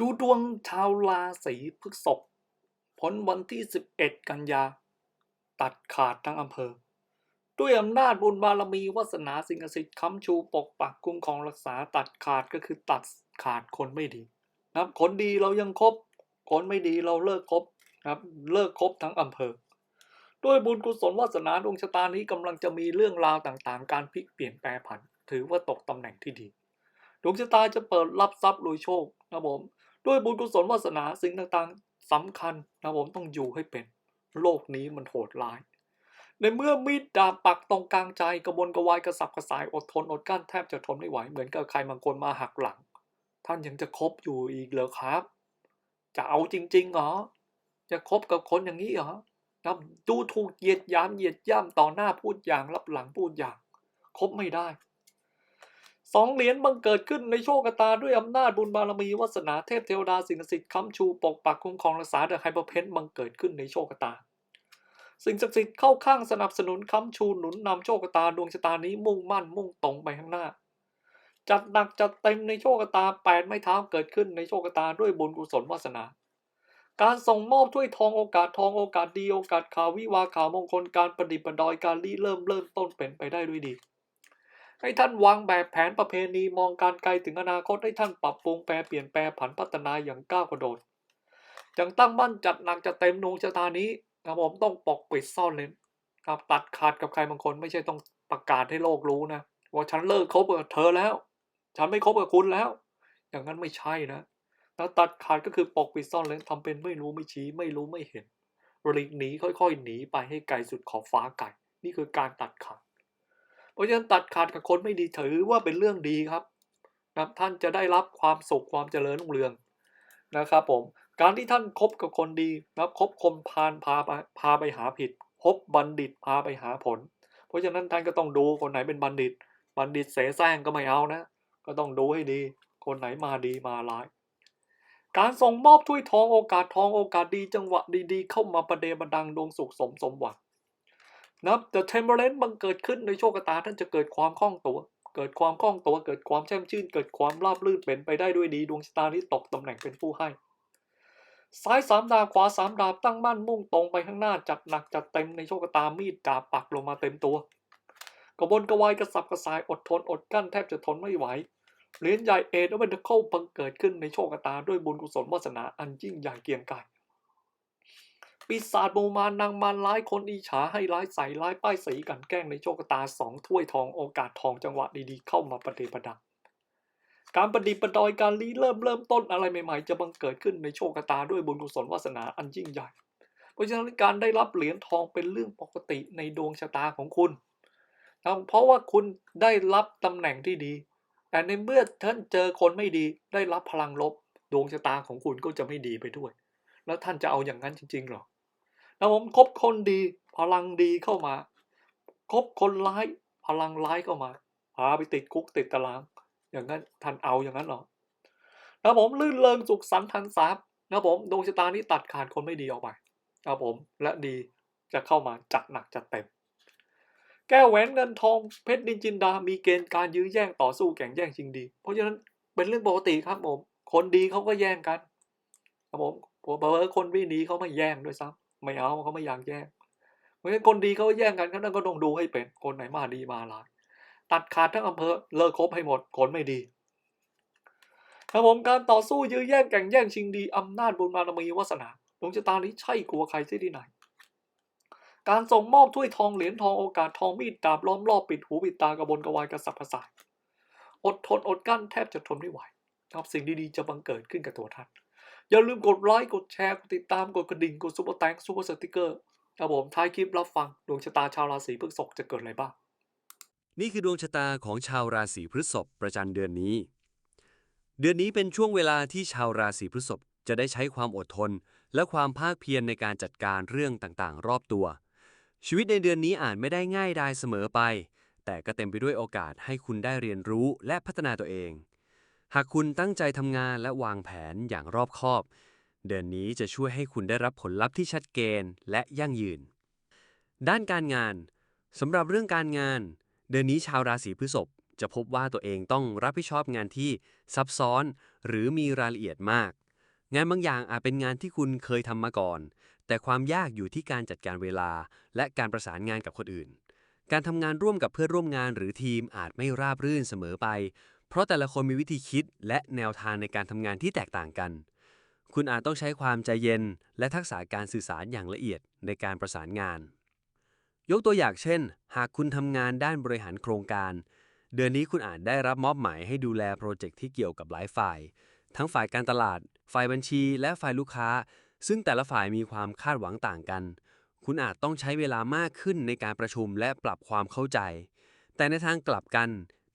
ดูดวงชาวราศีพฤษภผลวันที่ 11 กันยา ตัดขาดทั้งอำเภอ ด้วยอำนาจบุญบารมีวาสนาสิ่งศักดิ์สิทธิ์ค้ำชูปกปักคุ้มครองรักษาตัดขาดก็คือตัดขาดคนไม่ดีนะครับคนดีเรายังคบ คนไม่ดีเราเลิกคบนะครับเลิกคบทั้งอำเภอ ด้วยบุญกุศลวาสนาดวงชะตานี้กำลังจะมีเรื่องราวต่างๆ การพลิกเปลี่ยนแปลผัน ถือว่าตกตำแหน่งที่ดีดวงชะตาจะเปิดรับทรัพย์รวยโชคนะผม ด้วยบุญกุศลวาสนาสิ่งต่างๆสำคัญนะผมต้องอยู่ให้เป็น โลกนี้มันโหดร้าย ในเมื่อมีดดาบปักตรงกลางใจกระบวนกระวายกระสับกระสายอดทนอดกลั้นแทบจะทนไม่ไหว เหมือนกับใครบางคนมาหักหลัง ท่านยังจะคบอยู่อีกเหรอครับ จะเอาจริงๆเหรอจะคบกับคนอย่างนี้เหรอนะดูถูกเหยียดยามเหยียดย่ำต่อหน้าพูดอย่างรับหลังพูดอย่างคบไม่ได้ สองเหรียญบังเกิดขึ้นในโชคชะตาด้วยอำนาจบุญบารมีวาสนาเทพเทวดาสิ่งศักดิ์สิทธิ์ค้ำชูปกปักคุ้มครองรักษาเดอะไฮเปอร์เพนบังเกิดขึ้นในโชคชะตา สิ่งศักดิ์สิทธิ์เข้าข้างสนับสนุนค้ำชูหนุนนำโชคชะตาดวงชะตานี้มุ่งมั่นมุ่งตรงไปข้างหน้า จัดหนักจัดเต็มในโชคชะตาแปดไม้เท้าเกิดขึ้นในโชคชะตาด้วยบุญกุศลวาสนาการส่งมอบถ้วยทองโอกาสทองโอกาสดีโอกาสข่าววิวาข่าวมงคลการประดิษฐ์ประดอยการรีเริ่มเริ่มต้นเป็นไปได้ด้วยดี ให้ท่านวางแบบแผนประเพณีมองการไกลถึงอนาคตให้ท่านปรับปรุงแปรเปลี่ยนแปลผันพัฒนาอย่างก้าวกระโดดอย่างตั้งมั่นจัดหนักจัดเต็มดวงชะตานี้นะผมต้องปกปิดซ่อนเลนครับตัดขาดกับใครบางคนไม่ใช่ต้องประกาศให้โลกรู้นะว่าฉันเลิกคบกับเธอแล้ว ฉันไม่คบกับคุณแล้ว อย่างนั้นไม่ใช่นะแล้วตัดขาดก็คือปกปิดซ่อนเลนทำเป็นไม่รู้ไม่ชี้ไม่รู้ไม่เห็นหลีกหนีค่อยๆหนีไปให้ไกลสุดขอบฟ้าไกลนี่คือการตัดขาด เพราะฉะนั้นตัดขาดกับคนไม่ดีถือว่าเป็นเรื่องดีครับนะท่านจะได้รับความสุขความเจริญรุ่งเรืองนะครับผมการที่ท่านคบกับคนดีนะครับคบคนพาลพาไปพาไปหาผิดคบบัณฑิตพาไปหาผล เพราะฉะนั้นท่านก็ต้องดูคนไหนเป็นบัณฑิต บัณฑิตเสแสร้งก็ไม่เอานะ ก็ต้องดูให้ดี คนไหนมาดีมาร้าย การส่งมอบถ้วยทองโอกาสทองโอกาสดีจังหวะดีๆ เข้ามาประเดประดังดวงสุขสมสมหวัง นะครับ The Temperance บังเกิดขึ้นในโชคชะตาท่านจะเกิดความคล่องตัว เกิดความคล่องตัว เกิดความแช่มชื่น เกิดความราบรื่นเป็นไปได้ด้วยดีดวงชะตานี้ตกตำแหน่งเป็นผู้ให้ ซ้ายสามดาบขวาสามดาบตั้งมั่นมุ่งตรงไปข้างหน้าจัดหนักจัดเต็มในโชคชะตามีดดาบปักลงมาเต็มตัว กระบนกระวายกระสับกระสายอดทนอดกั้นแทบจะทนไม่ไหวเหรียญใหญ่เอเดเวนเคิลบังเกิดขึ้นในโชคชะตาด้วยบุญกุศลวาสนาอันยิ่งใหญ่เกียงไกร ปีศาจบูมานางมารร้ายคนอิฉาให้ร้ายใส่ร้ายป้ายสีกันแกล้งในโชคชะตาสองถ้วยทองโอกาสทองจังหวะดีๆเข้ามาประเดประดังการประดิษฐ์ประดอยการรีเริ่มเริ่มต้นอะไรใหม่ๆ จะบังเกิดขึ้นในโชคชะตาด้วยบุญกุศลวาสนาอันยิ่งใหญ่ เพราะฉะนั้นการได้รับเหรียญทองเป็นเรื่องปกติในดวงชะตาของคุณเพราะว่าคุณได้รับตำแหน่งที่ดี แต่ในเมื่อท่านเจอคนไม่ดี ได้รับพลังลบ ดวงชะตาของคุณก็จะไม่ดีไปด้วย แล้วท่านจะเอาอย่างนั้นจริงๆหรอ นะผมคบคนดีพลังดีเข้ามา คบคนร้ายพลังร้ายเข้ามาพาไปติดคุกติดตาราง อย่างนั้นท่านเอาอย่างนั้นหรอนะผมลื่นเริงสุขสันต์ทันทรัพย์นะผมดวงชะตานี้ตัดขาดคนไม่ดีออกไปนะผมและดีจะเข้ามาจัดหนักจัดเต็ม แก้วแหวนเงินทองเพชรดินจินดา มีเกณฑ์การยื้อแย่งต่อสู้แข่งแย่งชิงดี เพราะฉะนั้นเป็นเรื่องปกติครับผม คนดีเขาก็แย่งกันครับผมผมเบอร์คนไม่ดีเขาไม่แย่งด้วยซ้ำ ไม่เอาเขาไม่อยากแย่งเพราะฉะนั้นคนดีเขาแย่งกันก็นั่นก็ต้องดูให้เป็นคนไหนมาดีมาร้ายตัดขาดทั้งอำเภอเลิกคบให้หมดคนไม่ดีครับผมการต่อสู้ยื้อแย่งแข่งแย่งชิงดีอำนาจบุญบารมีวาสนาดวงชะตานี้ใช่กลัวใครที่ที่ไหน การส่งมอบถ้วยทองเหรียญทองโอกาสทองมีดดาบล้อมรอบปิดหูปิดตากระบนกระวายกระสับกระส่ายอดทนอดกั้นแทบจะทนไม่ไหวครับสิ่งดีๆจะบังเกิดขึ้นกับตัวท่าน อย่าลืมกดไลค์ กดแชร์ กดติดตาม กดกระดิ่ง กดซุปเปอร์แตงซุปเปอร์สติกเกอร์ครับผมท้ายคลิปรับฟังดวงชะตาชาวราศีพฤษภจะเกิดอะไรบ้าง นี่คือดวงชะตาของชาวราศีพฤษภประจำเดือนนี้ เดือนนี้เป็นช่วงเวลาที่ชาวราศีพฤษภจะได้ใช้ความอดทน และความภาคเพียรในการจัดการเรื่องต่างๆ รอบตัว ชีวิตในเดือนนี้อาจไม่ได้ง่ายดายเสมอไป แต่ก็เต็มไปด้วยโอกาสให้คุณได้เรียนรู้และพัฒนาตัวเอง หากคุณตั้งใจทำงานและวางแผนอย่างรอบคอบ เดือนนี้จะช่วยให้คุณได้รับผลลัพธ์ที่ชัดเจนและยั่งยืน ด้านการงานสำหรับเรื่องการงาน เดือนนี้ชาวราศีพฤษภจะพบว่าตัวเองต้องรับผิดชอบงานที่ซับซ้อน หรือมีรายละเอียดมาก งานบางอย่างอาจเป็นงานที่คุณเคยทำมาก่อน แต่ความยากอยู่ที่การจัดการเวลา และการประสานงานกับคนอื่น การทำงานร่วมกับเพื่อนร่วมงานหรือทีมอาจไม่ราบรื่นเสมอไป เพราะแต่ละคนมีวิธีคิดและแนวทางในการทำงานที่แตกต่างกัน คุณอาจต้องใช้ความใจเย็น และทักษะการสื่อสารอย่างละเอียดในการประสานงาน ยกตัวอย่างเช่น หากคุณทำงานด้านบริหารโครงการ เดือนนี้คุณอาจได้รับมอบหมายให้ดูแลโปรเจกต์ที่เกี่ยวกับหลายฝ่าย ทั้งฝ่ายการตลาด ฝ่ายบัญชี และฝ่ายลูกค้า ซึ่งแต่ละฝ่ายมีความคาดหวังต่างกัน คุณอาจต้องใช้เวลามากขึ้นในการประชุมและปรับความเข้าใจ แต่ในทางกลับกัน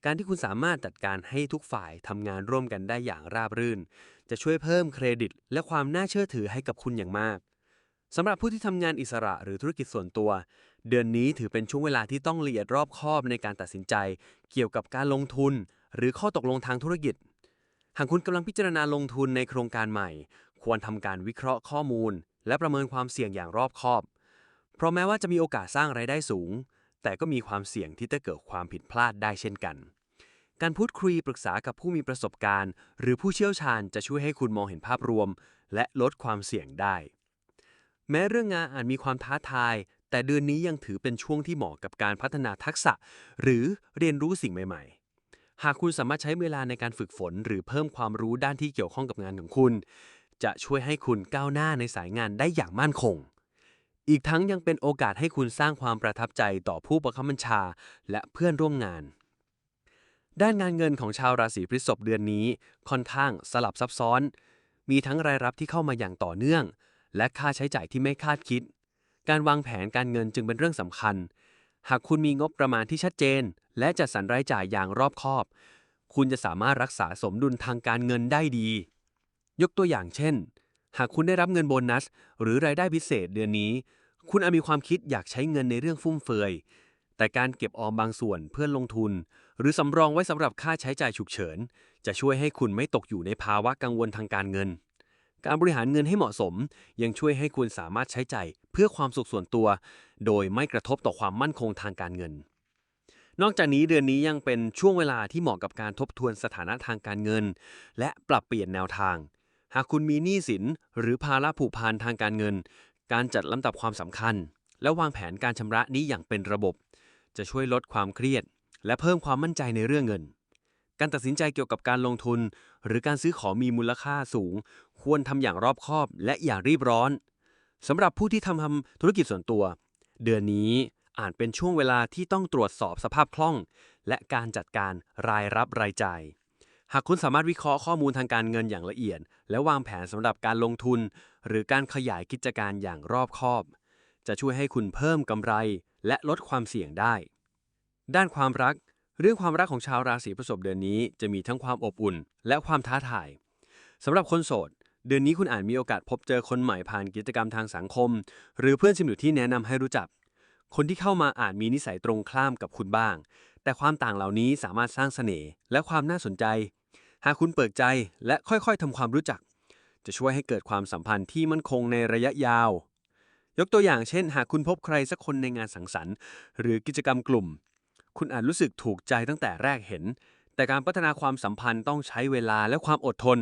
การที่คุณสามารถจัดการให้ทุกฝ่ายทำงานร่วมกันได้อย่างราบรื่น จะช่วยเพิ่มเครดิต และความน่าเชื่อถือให้กับคุณอย่างมากสำหรับผู้ที่ทำงานอิสระหรือธุรกิจส่วนตัว เดือนนี้ถือเป็นช่วงเวลาที่ต้องละเอียดรอบคอบในการตัดสินใจ เกี่ยวกับการลงทุน หรือข้อตกลงทางธุรกิจ หากคุณกำลังพิจารณาลงทุนในโครงการใหม่ ควรทำการวิเคราะห์ข้อมูล และประเมินความเสี่ยงอย่างรอบคอบ เพราะแม้ว่าจะมีโอกาสสร้างไรายได้สูง แต่ก็มีความเสี่ยงที่จะเกิดความผิดพลาดได้เช่นกัน การพูดคุยปรึกษากับผู้มีประสบการณ์ หรือผู้เชี่ยวชาญจะช่วยให้คุณมองเห็นภาพรวม และลดความเสี่ยงได้ แม้เรื่องงานอาจมีความท้าทาย แต่เดือนนี้ยังถือเป็นช่วงที่เหมาะกับการพัฒนาทักษะ หรือเรียนรู้สิ่งใหม่ ๆ หากคุณสามารถใช้เวลาในการฝึกฝน หรือเพิ่มความรู้ด้านที่เกี่ยวข้องกับงานของคุณ จะช่วยให้คุณก้าวหน้าในสายงานได้อย่างมั่นคงอีกทั้งยังเป็นโอกาสให้คุณสร้างความประทับใจต่อผู้บังคับบัญชา และเพื่อนร่วมงาน ด้านงานเงินของชาวราศีพฤษภเดือนนี้ค่อนข้างสลับซับซ้อน มีทั้งรายรับที่เข้ามาอย่างต่อเนื่อง และค่าใช้จ่ายที่ไม่คาดคิด การวางแผนการเงินจึงเป็นเรื่องสำคัญ หากคุณมีงบประมาณที่ชัดเจน และจัดสรรรายจ่ายอย่างรอบคอบ คุณจะสามารถรักษาสมดุลทางการเงินได้ดี ยกตัวอย่างเช่น หากคุณได้รับเงินโบนัส หรือรายได้พิเศษเดือนนี้ คุณอาจมีความคิดอยากใช้เงินในเรื่องฟุ่มเฟือย แต่การเก็บออมบางส่วนเพื่อลงทุน หรือสำรองไว้สำหรับค่าใช้จ่ายฉุกเฉิน จะช่วยให้คุณไม่ตกอยู่ในภาวะกังวลทางการเงิน การบริหารเงินให้เหมาะสม ยังช่วยให้คุณสามารถใช้จ่ายเพื่อความสุขส่วนตัว โดยไม่กระทบต่อความมั่นคงทางการเงิน นอกจากนี้เดือนนี้ยังเป็นช่วงเวลาที่เหมาะกับการทบทวนสถานะทางการเงิน และปรับเปลี่ยนแนวทาง หากคุณมีหนี้สิน หรือภาระผูกพันทางการเงิน การจัดลำดับความสำคัญ และวางแผนการชำระนี้อย่างเป็นระบบ จะช่วยลดความเครียด และเพิ่มความมั่นใจในเรื่องเงิน การตัดสินใจเกี่ยวกับการลงทุน หรือการซื้อของมีมูลค่าสูง ควรทำอย่างรอบคอบ และอย่ารีบร้อนสำหรับผู้ที่ทำทำธุรกิจส่วนตัว เดือนนี้อาจเป็นช่วงเวลาที่ต้องตรวจสอบสภาพคล่อง และการจัดการรายรับรายจ่าย หากคุณสามารถวิเคราะห์ข้อมูลทางการเงินอย่างละเอียด และวางแผนสำหรับการลงทุน หรือการขยายกิจการอย่างรอบคอบ จะช่วยให้คุณเพิ่มกำไร และลดความเสี่ยงได้ ด้านความรัก เรื่องความรักของชาวราศีพฤษภเดือนนี้จะมีทั้งความอบอุ่น และความท้าทายสำหรับคนโสด เดือนนี้คุณอาจมีโอกาสพบเจอคนใหม่ผ่านกิจกรรมทางสังคม หรือเพื่อนสนิทที่แนะนำให้รู้จัก คนที่เข้ามาอาจมีนิสัยตรงข้ามกับคุณบ้าง แต่ความต่างเหล่านี้สามารถสร้างเสน่ห์และความน่าสนใจ หากคุณเปิดใจและค่อยๆทำความรู้จัก จะช่วยให้เกิดความสัมพันธ์ที่มั่นคงในระยะยาว ยกตัวอย่างเช่น หากคุณพบใครสักคนในงานสังสรรค์ หรือกิจกรรมกลุ่ม คุณอาจรู้สึกถูกใจตั้งแต่แรกเห็น แต่การพัฒนาความสัมพันธ์ต้องใช้เวลาและความอดทน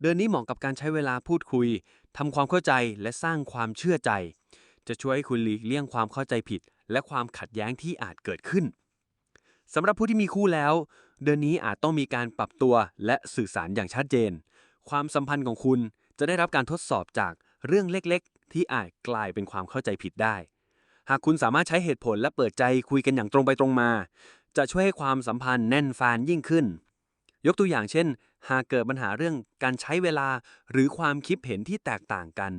เดือนนี้เหมาะกับการใช้เวลาพูดคุยทำความเข้าใจและสร้างความเชื่อใจ จะช่วยให้คุณหลีกเลี่ยงความเข้าใจผิด และความขัดแย้งที่อาจเกิดขึ้นสำหรับผู้ที่มีคู่แล้ว เดือนนี้อาจต้องมีการปรับตัวและสื่อสารอย่างชัดเจน ความสัมพันธ์ของคุณจะได้รับการทดสอบจากเรื่องเล็กๆ ที่อาจกลายเป็นความเข้าใจผิดได้ หากคุณสามารถใช้เหตุผลและเปิดใจคุยกันอย่างตรงไปตรงมา จะช่วยให้ความสัมพันธ์แน่นแฟนยิ่งขึ้น ยกตัวอย่างเช่น หากเกิดปัญหาเรื่องการใช้เวลาหรือความคิดเห็นที่แตกต่างกัน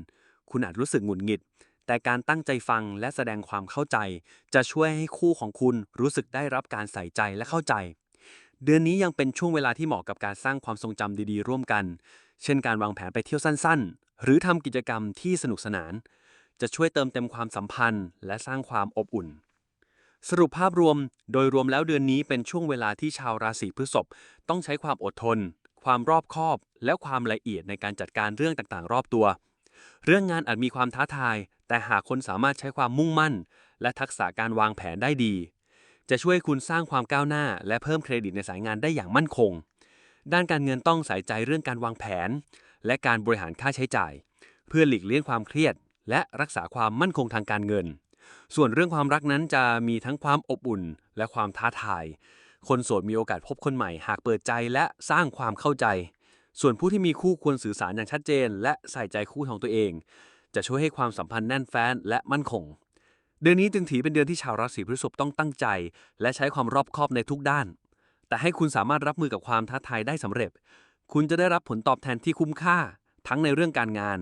คุณอาจรู้สึกหงุดหงิด แต่การตั้งใจฟังและแสดงความเข้าใจ จะช่วยให้คู่ของคุณรู้สึกได้รับการใส่ใจและเข้าใจ เดือนนี้ยังเป็นช่วงเวลาที่เหมาะกับการสร้างความทรงจำดีๆ ร่วมกัน เช่น การวางแผนไปเที่ยวสั้น ๆ หรือทำกิจกรรมที่สนุกสนาน จะช่วยเติมเต็มความสัมพันธ์ และสร้างความอบอุ่น สรุปภาพรวมโดยรวมแล้วเดือนนี้เป็นช่วงเวลาที่ชาวราศีพฤษภต้องใช้ความอดทน ความรอบคอบ และความละเอียดในการจัดการเรื่องต่างๆ รอบตัว เรื่องงานอาจมีความท้าทาย แต่หากคนสามารถใช้ความมุ่งมั่น และทักษะการวางแผนได้ดี จะช่วยคุณสร้างความก้าวหน้า และเพิ่มเครดิตในสายงานได้อย่างมั่นคง ด้านการเงินต้องใส่ใจเรื่องการวางแผน และการบริหารค่าใช้จ่าย เพื่อหลีกเลี่ยงความเครียด และรักษาความมั่นคงทางการเงิน ส่วนเรื่องความรักนั้นจะมีทั้งความอบอุ่นและความท้าทาย คนโสดมีโอกาสพบคนใหม่ หากเปิดใจและสร้างความเข้าใจ ส่วนผู้ที่มีคู่ควรสื่อสารอย่างชัดเจน และใส่ใจคู่ของตัวเอง จะช่วยให้ความสัมพันธ์แน่นแฟ้นและมั่นคง เดือนนี้จึงถือเป็นเดือนที่ชาวราศีพฤษภต้องตั้งใจ และใช้ความรอบคอบในทุกด้าน แต่ให้คุณสามารถรับมือกับความท้าทายได้สำเร็จ คุณจะได้รับผลตอบแทนที่คุ้มค่า ทั้งในเรื่องการงาน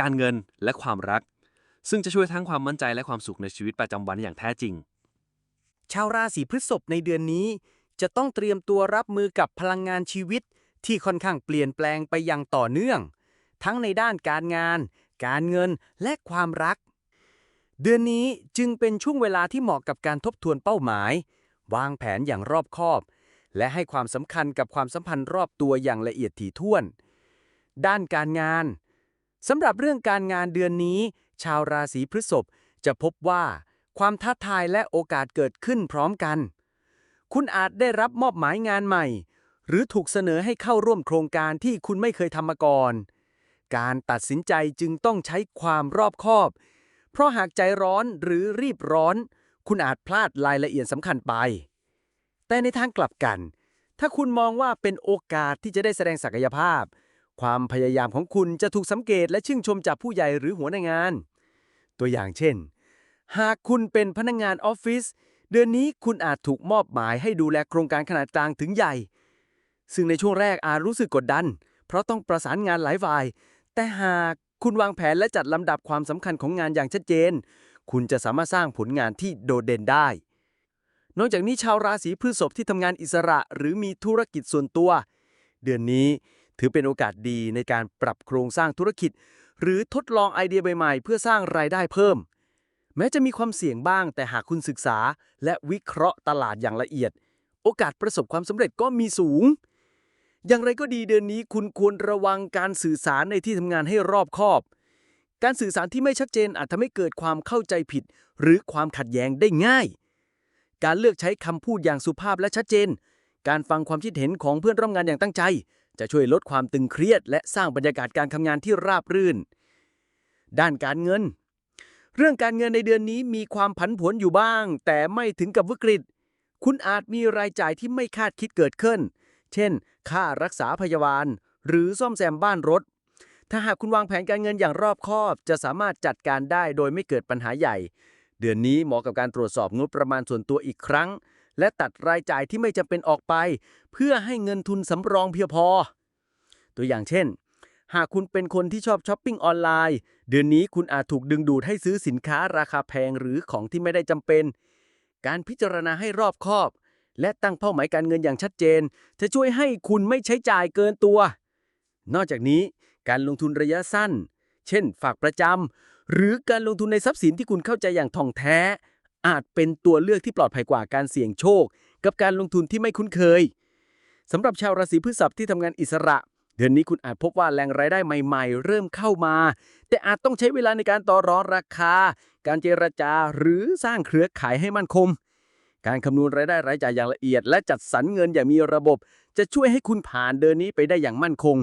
การเงินและความรัก ซึ่งจะช่วยทั้งความมั่นใจและความสุขในชีวิตประจำวันอย่างแท้จริง ชาวราศีพฤษภในเดือนนี้ จะต้องเตรียมตัวรับมือกับพลังงานชีวิต ที่ค่อนข้างเปลี่ยนแปลงไปอย่างต่อเนื่อง ทั้งในด้านการงาน การเงินและความรัก เดือนนี้จึงเป็นช่วงเวลาที่เหมาะกับการทบทวนเป้าหมาย วางแผนอย่างรอบคอบ และให้ความสำคัญกับความสัมพันธ์รอบตัวอย่างละเอียดถี่ถ้วน ด้านการงานสำหรับเรื่องการงานเดือนนี้ ชาวราศีพฤษภจะพบว่าความท้าทายและโอกาสเกิดขึ้นพร้อมกัน คุณอาจได้รับมอบหมายงานใหม่ หรือถูกเสนอให้เข้าร่วมโครงการที่คุณไม่เคยทำมาก่อน การตัดสินใจจึงต้องใช้ความรอบคอบ เพราะหากใจร้อนหรือรีบร้อน คุณอาจพลาดรายละเอียดสำคัญไป แต่ในทางกลับกัน ถ้าคุณมองว่าเป็นโอกาสที่จะได้แสดงศักยภาพ ความพยายามของคุณจะถูกสังเกตและชื่นชมจากผู้ใหญ่หรือหัวหน้างาน ตัวอย่างเช่น หากคุณเป็นพนักงงานออฟฟิศเดือนนี้คุณอาจถูกมอบหมายให้ดูแลโครงการขนาดกลางถึงใหญ่ ซึ่งในช่วงแรกอาจรู้สึกกดดัน เพราะต้องประสานงานหลายฝ่าย แต่หากคุณวางแผนและจัดลำดับความสำคัญของงานอย่างชัดเจน คุณจะสามารถสร้างผลงานที่โดดเด่นได้ นอกจากนี้ชาวราศีพฤษภที่ทำงานอิสระหรือมีธุรกิจส่วนตัว เดือนนี้ถือเป็นโอกาสดีในการปรับโครงสร้างธุรกิจ หรือทดลองไอเดียใหม่ๆ เพื่อสร้างรายได้เพิ่ม แม้จะมีความเสี่ยงบ้าง แต่หากคุณศึกษา และวิเคราะห์ตลาดอย่างละเอียด โอกาสประสบความสำเร็จก็มีสูง อย่างไรก็ดีเดือนนี้คุณควรระวังการสื่อสารในที่ทำงานให้รอบคอบ การสื่อสารที่ไม่ชัดเจนอาจทำให้เกิดความเข้าใจผิด หรือความขัดแย้งได้ง่าย การเลือกใช้คำพูดอย่างสุภาพและชัดเจน การฟังความคิดเห็นของเพื่อนร่วมงานอย่างตั้งใจ จะช่วยลดความตึงเครียด และสร้างบรรยากาศการทำงานที่ราบรื่น ด้านการเงิน เรื่องการเงินในเดือนนี้มีความผันผวนอยู่บ้าง แต่ไม่ถึงกับวิกฤต คุณอาจมีรายจ่ายที่ไม่คาดคิดเกิดขึ้น เช่น ค่ารักษาพยาบาล หรือซ่อมแซมบ้านรถ ถ้าหากคุณวางแผนการเงินอย่างรอบคอบ จะสามารถจัดการได้โดยไม่เกิดปัญหาใหญ่ เดือนนี้เหมาะกับการตรวจสอบงบประมาณส่วนตัวอีกครั้ง และตัดรายจ่ายที่ไม่จำเป็นออกไป เพื่อให้เงินทุนสำรองเพียงพอ ตัวอย่างเช่น หากคุณเป็นคนที่ชอบช้อปปิ้งออนไลน์ เดือนนี้คุณอาจถูกดึงดูดให้ซื้อสินค้าราคาแพงหรือของที่ไม่ได้จำเป็น การพิจารณาให้รอบคอบ และตั้งเป้าหมายการเงินอย่างชัดเจน จะช่วยให้คุณไม่ใช้จ่ายเกินตัว นอกจากนี้การลงทุนระยะสั้น เช่น ฝากประจำหรือการลงทุนในทรัพย์สินที่คุณเข้าใจอย่างท่องแท้ อาจเป็นตัวเลือกที่ปลอดภัยกว่าการเสี่ยงโชค กับการลงทุนที่ไม่คุ้นเคยสำหรับชาวราศีพฤษภที่ทำงานอิสระ เดือนนี้คุณอาจพบว่าแหล่งรายได้ใหม่ๆ เริ่มเข้ามา แต่อาจต้องใช้เวลาในการต่อรองราคา การเจรจาหรือสร้างเครือข่ายให้มั่นคงการคำนวณรายได้รายจ่ายอย่างละเอียด และจัดสรรเงินอย่างมีระบบ จะช่วยให้คุณผ่านเดือนนี้ไปได้อย่างมั่นคง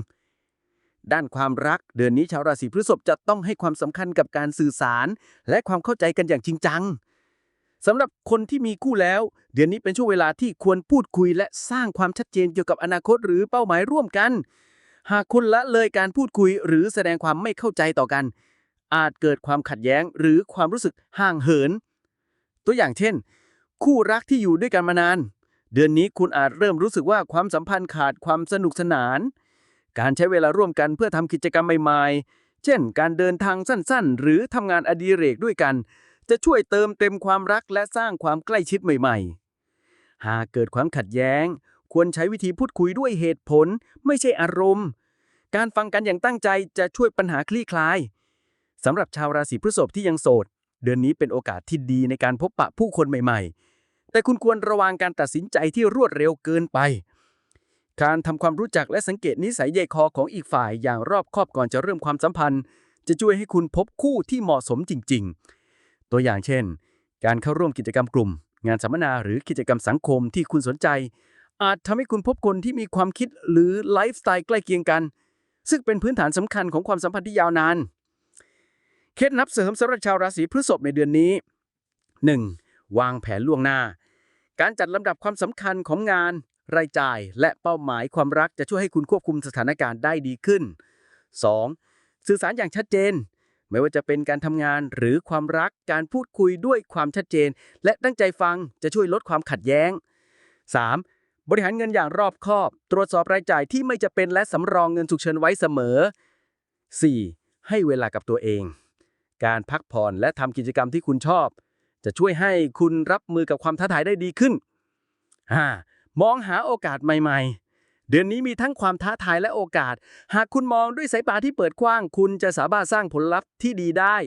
ด้านความรักเดือนนี้ชาวราศีพฤษภจะต้องให้ความสำคัญกับการสื่อสาร และความเข้าใจกันอย่างจริงจัง สำหรับคนที่มีคู่แล้ว เดือนนี้เป็นช่วงเวลาที่ควรพูดคุยและสร้างความชัดเจนเกี่ยวกับอนาคตหรือเป้าหมายร่วมกัน หากคุณละเลยการพูดคุยหรือแสดงความไม่เข้าใจต่อกัน อาจเกิดความขัดแย้งหรือความรู้สึกห่างเหิน ตัวอย่างเช่น คู่รักที่อยู่ด้วยกันมานาน เดือนนี้คุณอาจเริ่มรู้สึกว่าความสัมพันธ์ขาดความสนุกสนาน การใช้เวลาร่วมกันเพื่อทำกิจกรรมใหม่ๆ เช่น การเดินทางสั้นๆ หรือทำงานอดิเรกด้วยกัน จะช่วยเติมเต็มความรักและสร้างความใกล้ชิดใหม่ ๆ หากเกิดความขัดแย้ง ควรใช้วิธีพูดคุยด้วยเหตุผล ไม่ใช่อารมณ์ การฟังกันอย่างตั้งใจจะช่วยปัญหาคลี่คลายสำหรับชาวราศีพฤษภที่ยังโสด เดือนนี้เป็นโอกาสที่ดีในการพบปะผู้คนใหม่ ๆ แต่คุณควรระวังการตัดสินใจที่รวดเร็วเกินไป การทำความรู้จักและสังเกตนิสัยใจคอของอีกฝ่ายอย่างรอบคอบก่อนจะเริ่มความสัมพันธ์ จะช่วยให้คุณพบคู่ที่เหมาะสมจริง ๆ ตัวอย่างเช่น การเข้าร่วมกิจกรรมกลุ่ม งานสัมมนาหรือกิจกรรมสังคมที่คุณสนใจ อาจทำให้คุณพบคนที่มีความคิดหรือไลฟ์สไตล์ใกล้เคียงกัน ซึ่งเป็นพื้นฐานสำคัญของความสัมพันธ์ที่ยาวนาน เคล็ดลับเสริมสำหรับชาวราศีพฤษภในเดือนนี้ 1. วางแผนล่วงหน้า การจัดลำดับความสำคัญของงาน รายจ่าย และเป้าหมายความรักจะช่วยให้คุณควบคุมสถานการณ์ได้ดีขึ้น 2. สื่อสารอย่างชัดเจน ไม่ว่าจะเป็นการทำงานหรือความรักการพูดคุยด้วยความชัดเจน และตั้งใจฟังจะช่วยลดความขัดแย้ง 3. บริหารเงินอย่างรอบคอบ ตรวจสอบรายจ่ายที่ไม่จะเป็นและสำรองเงินฉุกเฉินไว้เสมอ 4. ให้เวลากับตัวเอง การพักผ่อนและทำกิจกรรมที่คุณชอบ จะช่วยให้คุณรับมือกับความท้าทายได้ดีขึ้น 5. มองหาโอกาสใหม่ๆ เดือนนี้มีทั้งความท้าทายและโอกาส หากคุณมองด้วยสายตาที่เปิดกว้าง คุณจะสามารถสร้างผลลัพธ์ที่ดีได้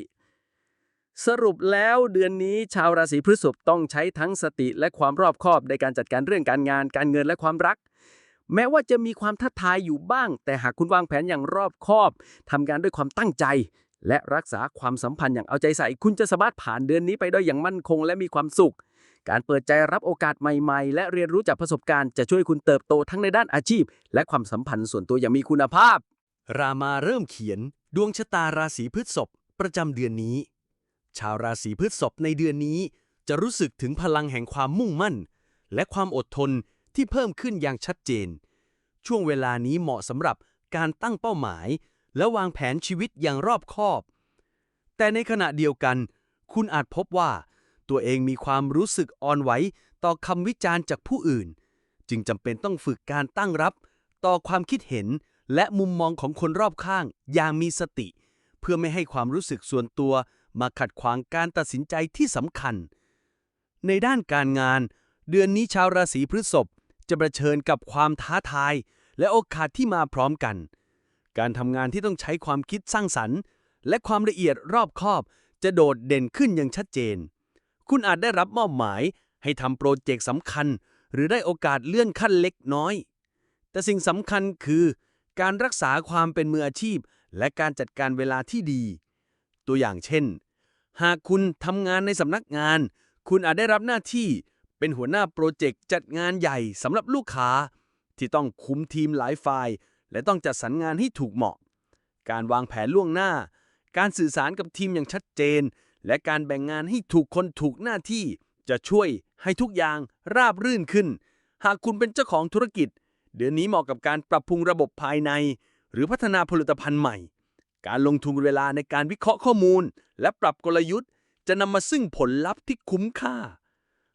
สรุปแล้วเดือนนี้ชาวราศีพฤษภต้องใช้ทั้งสติและความรอบคอบในการจัดการเรื่องการงาน การเงินและความรัก แม้ว่าจะมีความท้าทายอยู่บ้าง แต่หากคุณวางแผนอย่างรอบคอบทำงานด้วยความตั้งใจ และรักษาความสัมพันธ์อย่างเอาใจใส่ คุณจะสามารถผ่านเดือนนี้ไปได้อย่างมั่นคง และมีความสุข การเปิดใจรับโอกาสใหม่ๆ และเรียนรู้จากประสบการณ์จะช่วยคุณเติบโตทั้งในด้านอาชีพ และความสัมพันธ์ส่วนตัวอย่างมีคุณภาพ รามาเริ่มเขียน ดวงชะตาราศีพฤษภประจำเดือนนี้ ชาวราศีพฤษภในเดือนนี้ จะรู้สึกถึงพลังแห่งความมุ่งมั่น และความอดทนที่เพิ่มขึ้นอย่างชัดเจน ช่วงเวลานี้เหมาะสำหรับการตั้งเป้าหมาย และวางแผนชีวิตอย่างรอบคอบ แต่ในขณะเดียวกัน คุณอาจพบว่า ตัวเองมีความรู้สึกอ่อนไหวต่อคำวิจารณ์จากผู้อื่น จึงจำเป็นต้องฝึกการตั้งรับ ต่อความคิดเห็นและมุมมองของคนรอบข้างอย่างมีสติ เพื่อไม่ให้ความรู้สึกส่วนตัวมาขัดขวางการตัดสินใจที่สำคัญ ในด้านการงาน เดือนนี้ชาวราศีพฤษภจะเผชิญกับความท้าทาย และโอกาสที่มาพร้อมกัน การทำงานที่ต้องใช้ความคิดสร้างสรรค์ และความละเอียดรอบคอบจะโดดเด่นขึ้นอย่างชัดเจน คุณอาจได้รับมอบหมาย ให้ทำโปรเจกต์สำคัญ หรือได้โอกาสเลื่อนขั้นเล็กน้อย แต่สิ่งสำคัญคือ การรักษาความเป็นมืออาชีพ และการจัดการเวลาที่ดี ตัวอย่างเช่น หากคุณทำงานในสำนักงาน คุณอาจได้รับหน้าที่เป็นหัวหน้าโปรเจกต์จัดงานใหญ่สำหรับลูกค้า ที่ต้องคุมทีมหลายฝ่าย และต้องจัดสรรงานให้ถูกเหมาะ การวางแผนล่วงหน้า การสื่อสารกับทีมอย่างชัดเจน และการแบ่งงานให้ถูกคนถูกหน้าที่ จะช่วยให้ทุกอย่างราบรื่นขึ้น หากคุณเป็นเจ้าของธุรกิจ เดือนนี้เหมาะกับการปรับปรุงระบบภายใน หรือพัฒนาผลิตภัณฑ์ใหม่ การลงทุนเวลาในการวิเคราะห์ข้อมูล และปรับกลยุทธ์ จะนำมาซึ่งผลลัพธ์ที่คุ้มค่า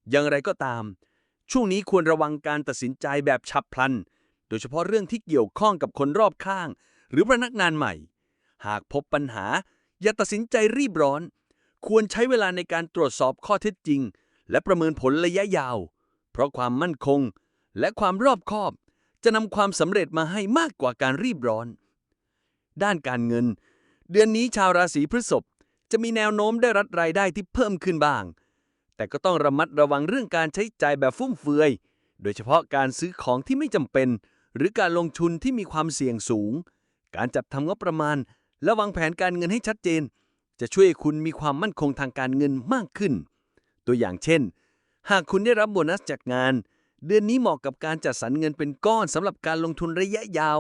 อย่างไรก็ตาม ช่วงนี้ควรระวังการตัดสินใจแบบฉับพลัน โดยเฉพาะเรื่องที่เกี่ยวข้องกับคนรอบข้าง หรือพนักงานใหม่ หากพบปัญหาอย่าตัดสินใจรีบร้อน ควรใช้เวลาในการตรวจสอบข้อเท็จจริง และประเมินผลระยะยาว เพราะความมั่นคง และความรอบคอบ จะนำความสำเร็จมาให้มากกว่าการรีบร้อน ด้านการเงิน เดือนนี้ชาวราศีพฤษภจะมีแนวโน้มได้รับรายได้ที่เพิ่มขึ้นบ้าง แต่ก็ต้องระมัดระวังเรื่องการใช้จ่ายแบบฟุ่มเฟือย โดยเฉพาะการซื้อของที่ไม่จำเป็น หรือการลงทุนที่มีความเสี่ยงสูง การจัดทำงบประมาณ และวางแผนการเงินให้ชัดเจน จะช่วยให้คุณมีความมั่นคงทางการเงินมากขึ้น ตัวอย่างเช่น หากคุณได้รับโบนัสจากงาน เดือนนี้เหมาะกับการจัดสรรเงินเป็นก้อนสำหรับการลงทุนระยะยาว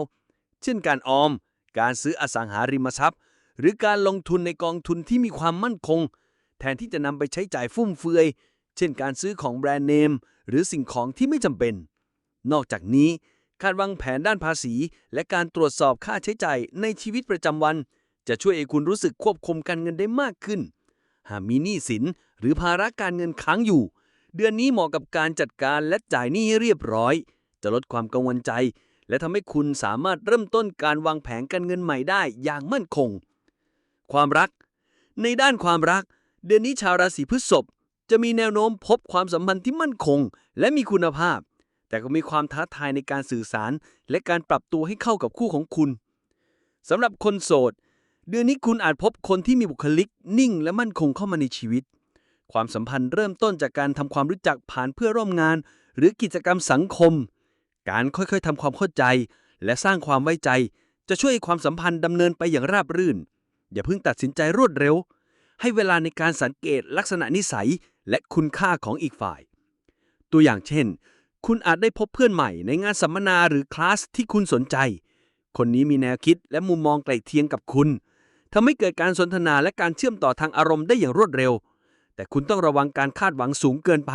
เช่นการออม การซื้ออสังหาริมทรัพย์ หรือการลงทุนในกองทุนที่มีความมั่นคง แทนที่จะนำไปใช้จ่ายฟุ่มเฟือย เช่นการซื้อของแบรนด์เนม หรือสิ่งของที่ไม่จำเป็น นอกจากนี้การวางแผนด้านภาษี และการตรวจสอบค่าใช้จ่ายในชีวิตประจำวัน จะช่วยให้คุณรู้สึกควบคุมการเงินได้มากขึ้น หากมีหนี้สินหรือภาระการเงินค้างอยู่ เดือนนี้เหมาะกับการจัดการและจ่ายหนี้ให้เรียบร้อย จะลดความกังวลใจ และทำให้คุณสามารถเริ่มต้นการวางแผนการเงินใหม่ได้อย่างมั่นคง ความรัก ในด้านความรัก เดือนนี้ชาวราศีพฤษภจะมีแนวโน้มพบความสัมพันธ์ที่มั่นคง และมีคุณภาพ แต่ก็มีความท้าทายในการสื่อสาร และการปรับตัวให้เข้ากับคู่ของคุณสำหรับคนโสด เดือนนี้คุณอาจพบคนที่มีบุคลิก นิ่ง และมั่นคงเข้ามาในชีวิต ความสัมพันธ์เริ่มต้นจากการทำความรู้จักผ่านเพื่อร่วมงาน หรือกิจกรรมสังคม การค่อยๆทำความเข้าใจ และสร้างความไว้ใจ จะช่วยให้ความสัมพันธ์ดำเนินไปอย่างราบรื่น อย่าเพิ่งตัดสินใจรวดเร็ว ให้เวลาในการสังเกตลักษณะนิสัยและคุณค่าของอีกฝ่าย ตัวอย่างเช่น คุณอาจได้พบเพื่อนใหม่ในงานสัมมนาหรือคลาสที่คุณสนใจ คนนี้มีแนวคิดและมุมมองใกล้เคียงกับคุณ ทำให้เกิดการสนทนาและการเชื่อมต่อทางอารมณ์ได้อย่างรวดเร็ว แต่คุณต้องระวังการคาดหวังสูงเกินไป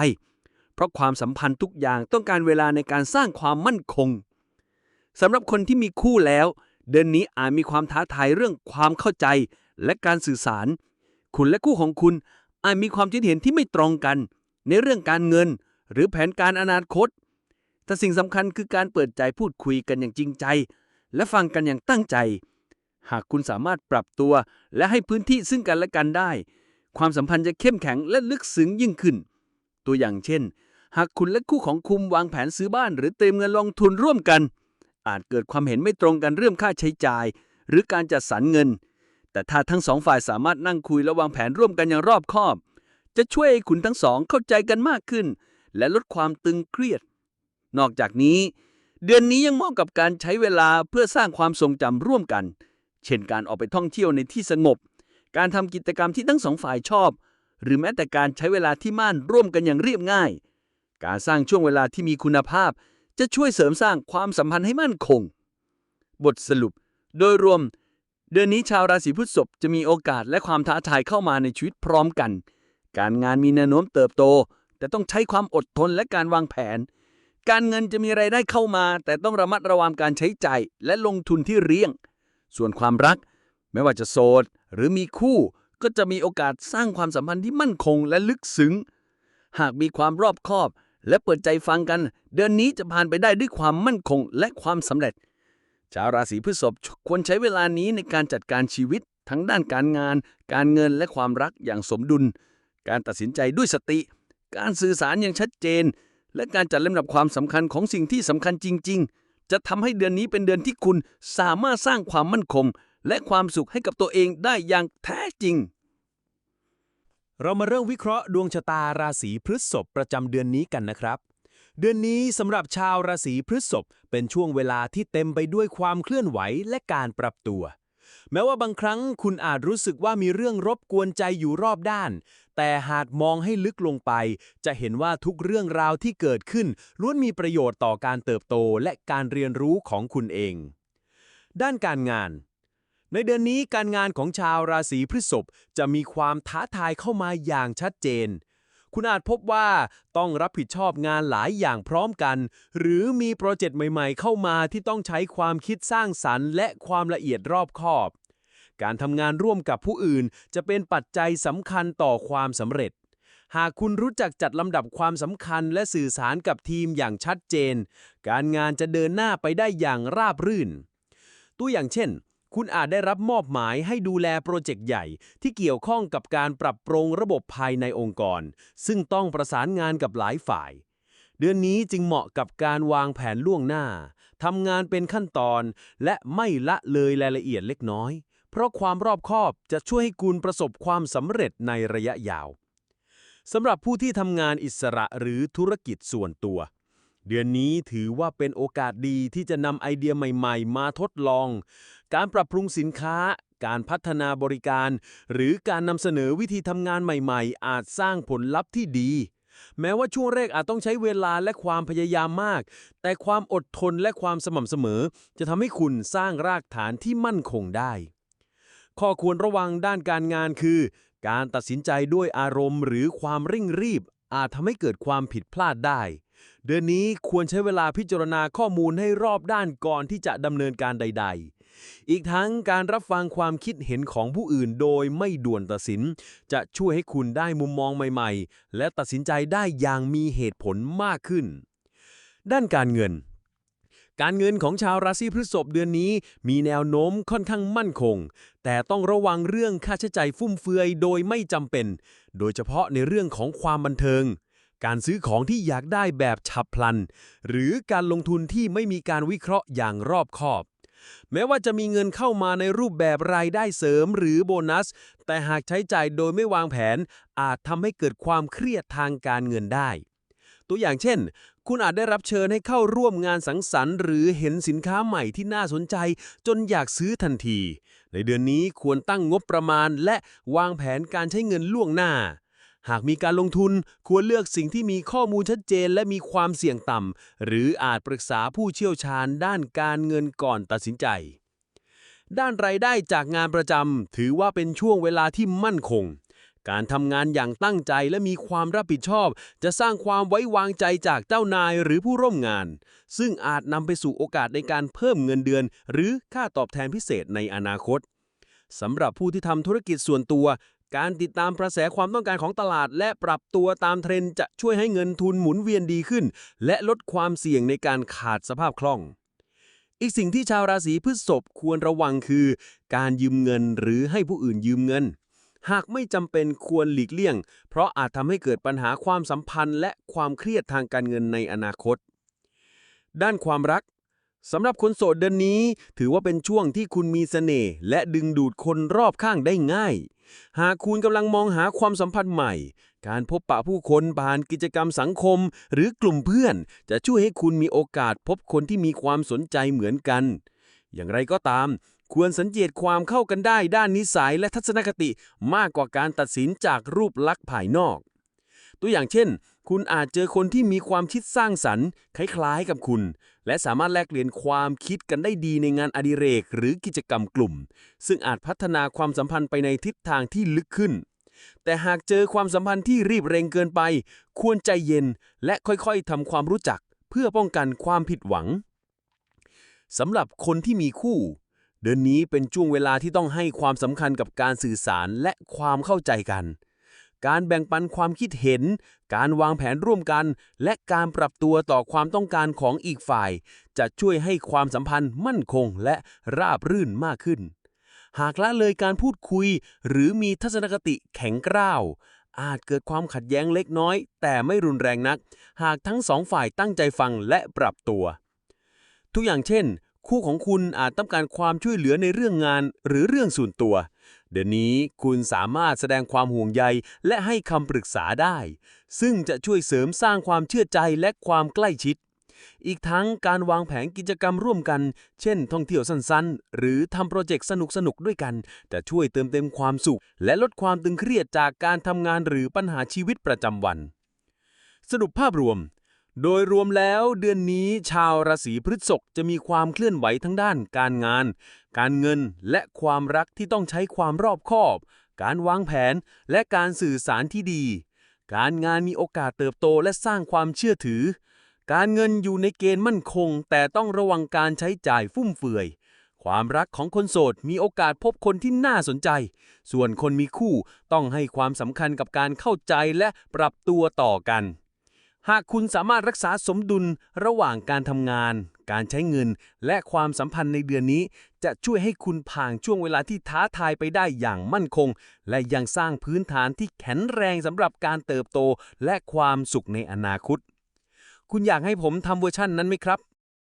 เพราะความสัมพันธ์ทุกอย่างต้องการเวลาในการสร้างความมั่นคงสำหรับคนที่มีคู่แล้ว เดือนนี้อาจมีความท้าทายเรื่องความเข้าใจและการสื่อสาร คุณและคู่ของคุณอาจมีความคิดเห็นที่ไม่ตรงกัน ในเรื่องการเงิน หรือแผนการอนาคต แต่สิ่งสำคัญคือการเปิดใจพูดคุยกันอย่างจริงใจ และฟังกันอย่างตั้งใจ หากคุณสามารถปรับตัว และให้พื้นที่ซึ่งกันและกันได้ ความสัมพันธ์จะเข้มแข็งและลึกซึ้งยิ่งขึ้น ตัวอย่างเช่น หากคุณและคู่ของคุณวางแผนซื้อบ้าน หรือเตรียมเงินลงทุนร่วมกัน อาจเกิดความเห็นไม่ตรงกันเรื่องค่าใช้จ่าย หรือการจัดสรรเงิน แต่ถ้าทั้งสองฝ่ายสามารถนั่งคุยและวางแผนร่วมกันอย่างรอบคอบ จะช่วยให้คุณทั้งสองเข้าใจกันมากขึ้น และลดความตึงเครียด นอกจากนี้ เดือนนี้ยังเหมาะกับการใช้เวลาเพื่อสร้างความทรงจำร่วมกัน เช่นการออกไปท่องเที่ยวในที่สงบ การทำกิจกรรมที่ทั้งสองฝ่ายชอบ หรือแม้แต่การใช้เวลาที่ม่านร่วมกันอย่างเรียบง่าย การสร้างช่วงเวลาที่มีคุณภาพ จะช่วยเสริมสร้างความสัมพันธ์ให้มั่นคง บทสรุป โดยรวม เดือนนี้ชาวราศีพฤษภจะมีโอกาสและความท้าทายเข้ามาในชีวิตพร้อมกัน การงานมีแนวโน้มเติบโต แต่ต้องใช้ความอดทนและการวางแผนการเงินจะมีไรายได้เข้ามา แต่ต้องระมัดระวังการใช้จ่ายและลงทุนที่เรี่ยง ส่วนความรัก ไม่ว่าจะโสดหรือมีคู่ ก็จะมีโอกาสสร้างความสัมพันธ์ที่มั่นคงและลึกซึ้ง หากมีความรอบคอบ และเปิดใจฟังกัน เดือนนี้จะผ่านไปได้ด้วยความมั่นคงและความสำเร็จ ชาวราศีพฤษภควรใช้เวลานี้ในการจัดการชีวิต ทั้งด้านการงาน การเงินและความรักอย่างสมดุล การตัดสินใจด้วยสติ การสื่อสารอย่างชัดเจน และการจัดลำดับความสำคัญของสิ่งที่สำคัญจริง ๆ จะทำให้เดือนนี้เป็นเดือนที่คุณสามารถสร้างความมั่นคง และความสุขให้กับตัวเองได้อย่างแท้จริง เรามาเริ่มวิเคราะห์ดวงชะตาราศีพฤษภประจำเดือนนี้กันนะครับ เดือนนี้สำหรับชาวราศีพฤษภเป็นช่วงเวลาที่เต็มไปด้วยความเคลื่อนไหวและการปรับตัว แม้ว่าบางครั้งคุณอาจรู้สึกว่ามีเรื่องรบกวนใจอยู่รอบด้าน แต่หากมองให้ลึกลงไป จะเห็นว่าทุกเรื่องราวที่เกิดขึ้นล้วนมีประโยชน์ต่อการเติบโตและการเรียนรู้ของคุณเอง ด้านการงาน ในเดือนนี้การงานของชาวราศีพฤษภจะมีความท้าทายเข้ามาอย่างชัดเจน คุณอาจพบว่าต้องรับผิดชอบงานหลายอย่างพร้อมกัน หรือมีโปรเจกต์ใหม่ๆ เข้ามาที่ต้องใช้ความคิดสร้างสรรค์ และความละเอียดรอบคอบ การทำงานร่วมกับผู้อื่น จะเป็นปัจจัยสำคัญต่อความสำเร็จ หากคุณรู้จักจัดลำดับความสำคัญและสื่อสารกับทีมอย่างชัดเจน การงานจะเดินหน้าไปได้อย่างราบรื่น ตัวอย่างเช่น คุณอาจได้รับมอบหมายให้ดูแลโปรเจกต์ใหญ่ ที่เกี่ยวข้องกับการปรับปรุงระบบภายในองค์กร ซึ่งต้องประสานงานกับหลายฝ่าย เดือนนี้จึงเหมาะกับการวางแผนล่วงหน้าทำงานเป็นขั้นตอน และไม่ละเลยรายละเอียดเล็กน้อย เพราะความรอบคอบจะช่วยให้คุณประสบความสำเร็จในระยะยาวสำหรับผู้ที่ทำงานอิสระหรือธุรกิจส่วนตัว เดือนนี้ถือว่าเป็นโอกาสดีที่จะนำไอเดียใหม่ๆ มาทดลอง การปรับปรุงสินค้า การพัฒนาบริการ หรือการนำเสนอวิธีทำงานใหม่ๆ อาจสร้างผลลัพธ์ที่ดี แม้ว่าช่วงแรกอาจต้องใช้เวลาและความพยายามมาก แต่ความอดทนและความสม่ำเสมอ จะทำให้คุณสร้างรากฐานที่มั่นคงได้ ข้อควรระวังด้านการงานคือ การตัดสินใจด้วยอารมณ์ หรือความเร่งรีบ อาจทำให้เกิดความผิดพลาดได้ เดือนนี้ควรใช้เวลาพิจารณาข้อมูลให้รอบด้านก่อนที่จะดำเนินการใด ๆ อีกทั้งการรับฟังความคิดเห็นของผู้อื่นโดยไม่ด่วนตัดสิน จะช่วยให้คุณได้มุมมองใหม่ๆ และตัดสินใจได้อย่างมีเหตุผลมากขึ้น ด้านการเงิน การเงินของชาวราศีพฤษภเดือนนี้มีแนวโน้มค่อนข้างมั่นคง แต่ต้องระวังเรื่องค่าใช้จ่ายฟุ่มเฟือยโดยไม่จำเป็น โดยเฉพาะในเรื่องของความบันเทิง การซื้อของที่อยากได้แบบฉับพลัน หรือการลงทุนที่ไม่มีการวิเคราะห์อย่างรอบคอบ แม้ว่าจะมีเงินเข้ามาในรูปแบบรายได้เสริมหรือโบนัส แต่หากใช้จ่ายโดยไม่วางแผน อาจทำให้เกิดความเครียดทางการเงินได้ ตัวอย่างเช่น คุณอาจได้รับเชิญให้เข้าร่วมงานสังสรรค์ หรือเห็นสินค้าใหม่ที่น่าสนใจ จนอยากซื้อทันที ในเดือนนี้ควรตั้งงบประมาณ และวางแผนการใช้เงินล่วงหน้า หากมีการลงทุนควรเลือกสิ่งที่มีข้อมูลชัดเจนและมีความเสี่ยงต่ำ หรืออาจปรึกษาผู้เชี่ยวชาญด้านการเงินก่อนตัดสินใจ ด้านรายได้จากงานประจำถือว่าเป็นช่วงเวลาที่มั่นคง การทำงานอย่างตั้งใจและมีความรับผิดชอบ จะสร้างความไว้วางใจจากเจ้านายหรือผู้ร่วมงาน ซึ่งอาจนำไปสู่โอกาสในการเพิ่มเงินเดือน หรือค่าตอบแทนพิเศษในอนาคตสำหรับผู้ที่ทำธุรกิจส่วนตัว การติดตามกระแสความต้องการของตลาด และปรับตัวตามเทรนด์จะช่วยให้เงินทุนหมุนเวียนดีขึ้น และลดความเสี่ยงในการขาดสภาพคล่อง อีกสิ่งที่ชาวราศีพฤษภควรระวังคือ การยืมเงินหรือให้ผู้อื่นยืมเงิน หากไม่จำเป็นควรหลีกเลี่ยง เพราะอาจทำให้เกิดปัญหาความสัมพันธ์ และความเครียดทางการเงินในอนาคต ด้านความรักสำหรับคนโสดเดือนนี้ ถือว่าเป็นช่วงที่คุณมีเสน่ห์และดึงดูดคนรอบข้างได้ง่าย หากคุณกำลังมองหาความสัมพันธ์ใหม่ การพบปะผู้คนผ่านกิจกรรมสังคม หรือกลุ่มเพื่อน จะช่วยให้คุณมีโอกาสพบคนที่มีความสนใจเหมือนกัน อย่างไรก็ตาม ควรสังเกตความเข้ากันได้ด้านนิสัยและทัศนคติมากกว่าการตัดสินจากรูปลักษณ์ภายนอก ตัวอย่างเช่น คุณอาจเจอคนที่มีความคิดสร้างสรรค์ คล้ายๆกับคุณและสามารถแลกเปลี่ยนความคิดกันได้ดีในงานอดิเรก หรือกิจกรรมกลุ่ม ซึ่งอาจพัฒนาความสัมพันธ์ไปในทิศทางที่ลึกขึ้น แต่หากเจอความสัมพันธ์ที่รีบเร่งเกินไป ควรใจเย็น และค่อยๆทำความรู้จัก เพื่อป้องกันความผิดหวังสำหรับคนที่มีคู่ เดือนนี้เป็นช่วงเวลาที่ต้องให้ความสำคัญกับการสื่อสารและความเข้าใจกัน การแบ่งปันความคิดเห็น การวางแผนร่วมกัน และการปรับตัวต่อความต้องการของอีกฝ่าย จะช่วยให้ความสัมพันธ์มั่นคงและราบรื่นมากขึ้น หากละเลยการพูดคุย หรือมีทัศนคติแข็งกร้าว อาจเกิดความขัดแย้งเล็กน้อย แต่ไม่รุนแรงนัก หากทั้งสองฝ่ายตั้งใจฟังและปรับตัว ทุกอย่างเช่น คู่ของคุณอาจต้องการความช่วยเหลือในเรื่องงานหรือเรื่องส่วนตัว เดี๋ยวนี้คุณสามารถแสดงความห่วงใยและให้คำปรึกษาได้ ซึ่งจะช่วยเสริมสร้างความเชื่อใจและความใกล้ชิด อีกทั้งการวางแผนกิจกรรมร่วมกัน เช่น ท่องเที่ยวสั้นๆ หรือทำโปรเจกต์สนุกๆ ด้วยกัน จะช่วยเติมเต็มความสุข และลดความตึงเครียดจากการทำงานหรือปัญหาชีวิตประจำวัน สรุปภาพรวม โดยรวมแล้วเดือนนี้ชาวราศีพฤษภจะมีความเคลื่อนไหวทั้งด้านการงาน การเงินและความรักที่ต้องใช้ความรอบคอบ การวางแผนและการสื่อสารที่ดี การงานมีโอกาสเติบโตและสร้างความเชื่อถือ การเงินอยู่ในเกณฑ์มั่นคง แต่ต้องระวังการใช้จ่ายฟุ่มเฟือย ความรักของคนโสดมีโอกาสพบคนที่น่าสนใจ ส่วนคนมีคู่ต้องให้ความสำคัญกับการเข้าใจและปรับตัวต่อกัน หากคุณสามารถรักษาสมดุลระหว่างการทำงาน การใช้เงิน และความสัมพันธ์ในเดือนนี้ จะช่วยให้คุณผ่านช่วงเวลาที่ท้าทายไปได้อย่างมั่นคง และยังสร้างพื้นฐานที่แข็งแรงสำหรับการเติบโตและความสุขในอนาคต คุณอยากให้ผมทำเวอร์ชั่นนั้นไหมครับ